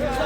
네.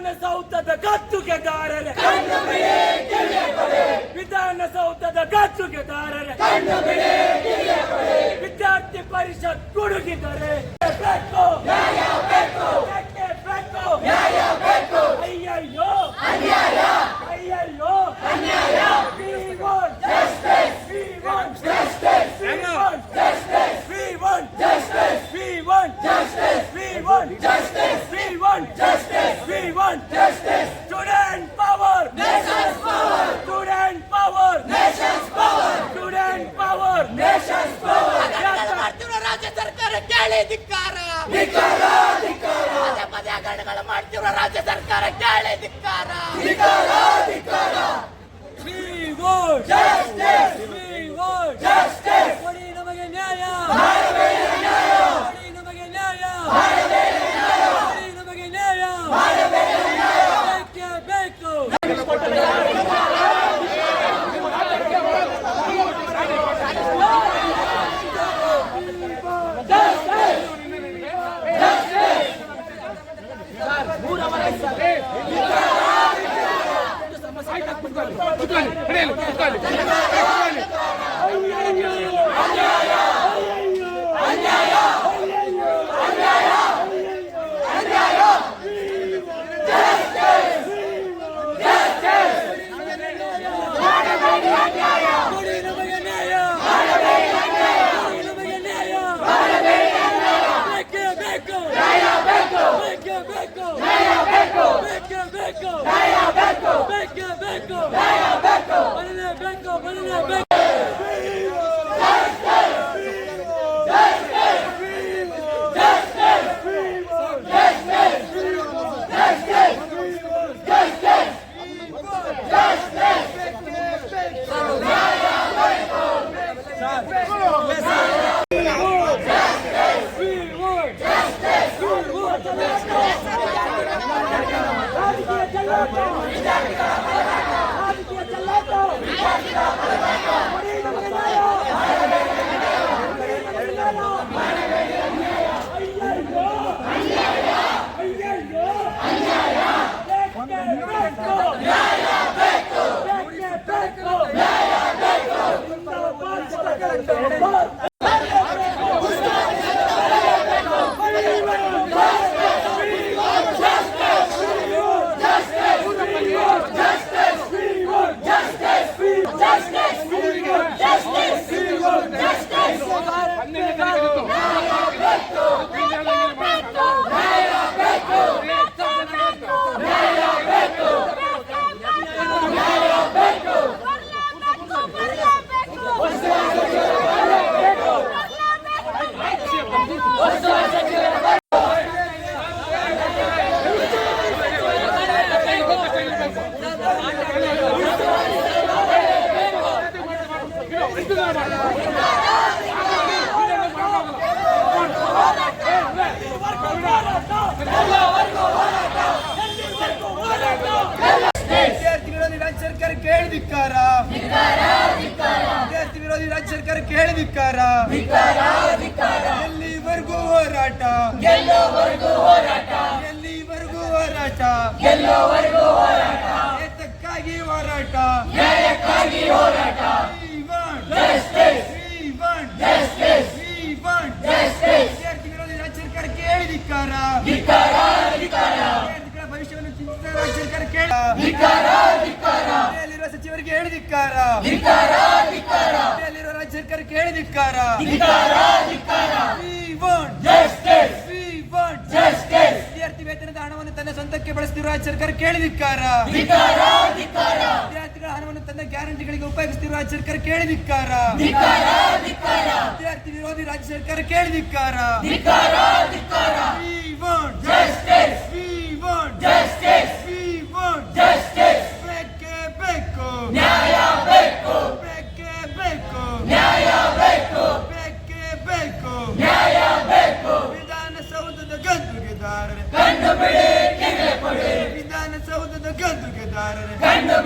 ವಿಧಾನಸೌಧದ ಕಚ್ಚುಗೆದಾರರೇ ವಿಧಾನಸೌಧದ ಕಚ್ಚುಗೆದಾರರೇ ವಿದ್ಯಾರ್ಥಿ ಪರಿಷತ್ ಗುಡುಗಿದರೆ. ಅಯ್ಯಯ್ಯೋ. ಧಿಕ್ಕಾರ ಕೇಳಿ ಧಿಕ್ಕಾರ. ಶ್ರೀ ಘೋಷ. ಧಿಕ್ಕಾರ ಎಲ್ಲಿವರೆಗೂ ಹೋರಾಟ. ಎಲ್ಲಿವರೆಗೂ ಹೋರಾಟ. ಏತಕ್ಕಾಗಿ ಹೋರಾಟ. We want justice. We want justice. We want justice. ವಿದ್ಯಾರ್ಥಿ ವಿರೋಧಿ ರಾಜ್ಯ ಸರ್ಕಾರಕ್ಕೆ ಹೇಳಿ ಧಿಕ್ಕಾರ ವಿದ್ಯಾರ್ಥಿಗಳ ಭವಿಷ್ಯವನ್ನು ಚಿಂತಿಸಿದ ರಾಜ್ಯ ಸರ್ಕಾರಕ್ಕೆ ಹೇಳಿ ಮನೆಯಲ್ಲಿರುವ ಸಚಿವರಿಗೆ ಹೇಳಿ ಧಿಕ್ಕಾರ ಮನೆಯಲ್ಲಿರುವ ರಾಜ್ಯ ಸರ್ಕಾರಕ್ಕೆ ಹೇಳಿ ಧಿಕ್ಕಾರ We want justice. We want justice. ವಿದ್ಯಾರ್ಥಿ ವೇತನದ ಹಣವನ್ನು ತನ್ನ ಸ್ವಂತಕ್ಕೆ ಬಳಸುತ್ತಿರುವ ರಾಜ್ಯ ಸರ್ಕಾರ ಹೇಳಿ ಧಿಕ್ಕಾರ ವಿದ್ಯಾರ್ಥಿಗಳ ಹಣವನ್ನು ತನ್ನ ಗ್ಯಾರಂಟಿಗಳಿಗೆ ಉಪಯೋಗಿಸುತ್ತಿರುವ ರಾಜ್ಯ ಸರ್ಕಾರ ಕೇಳಿ ಧಿಕ್ಕಾರ ವಿದ್ಯಾರ್ಥಿ ವಿರೋಧಿ ರಾಜ್ಯ ಸರ್ಕಾರ ಕೇಳಿ ಧಿಕ್ಕಾರ We want justice. We want justice.